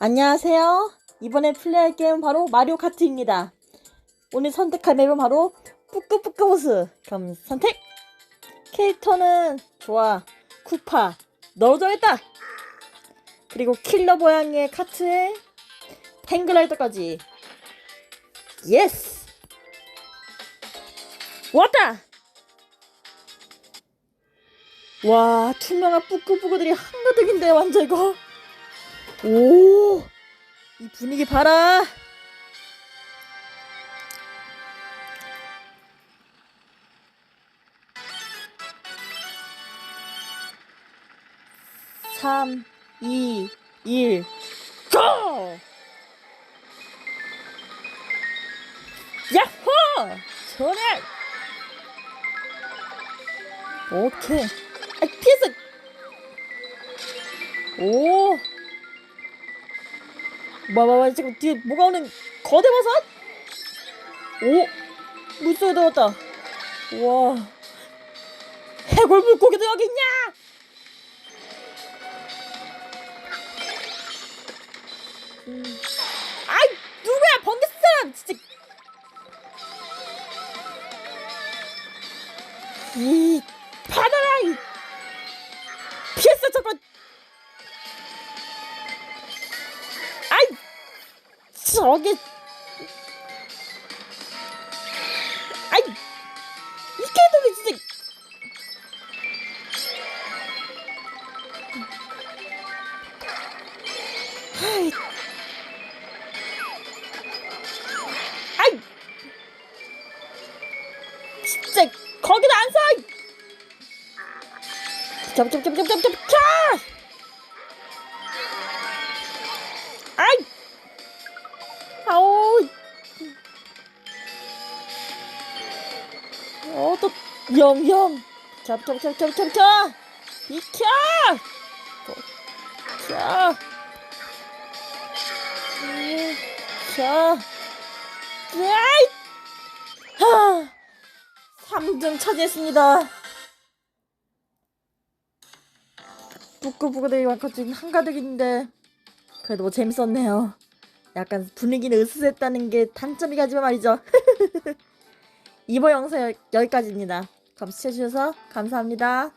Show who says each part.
Speaker 1: 안녕하세요. 이번에 플레이할 게임은 바로 마리오 카트입니다. 오늘 선택할 맵은 바로 뿌끄뿌끄보스. 그럼 선택! 캐릭터는 좋아. 쿠파. 너로 정했다! 그리고 킬러 모양의 카트에 탱글라이더까지. 예스! 왔다! 와, 투명한 뿌끄뿌끄들이 한가득인데, 완전 이거. 오! 이 분위기 봐라! 삼, 이, 일, 고! 야호! 전해! 오케이. 아, 피했어! 오! 뭐, 뭐, 뭐, 지금 뒤에 뭐가 오는 거대 버섯? 오! 물속에 들어갔다. 와. 해골 물고기도 여기 있냐? 음. 아이, 누구야? 번개 사람! 진짜. 이, 저게 아이 이 개놈이 진짜 아이 아이 진짜 거기다 안 서! 잡잡잡잡잡잡 아이 어 또 영영 잡잡잡잡잡잡 비켜 자 자, 아이, 하, 3등 차지했습니다. 부끄부끄들이 많고 지금 한가득 인데 그래도 뭐 재밌었네요. 약간 분위기는 으스스했다는 게 단점이긴 하지만 말이죠. 이번 영상 여- 여기까지입니다. 그럼 시청해주셔서 감사합니다.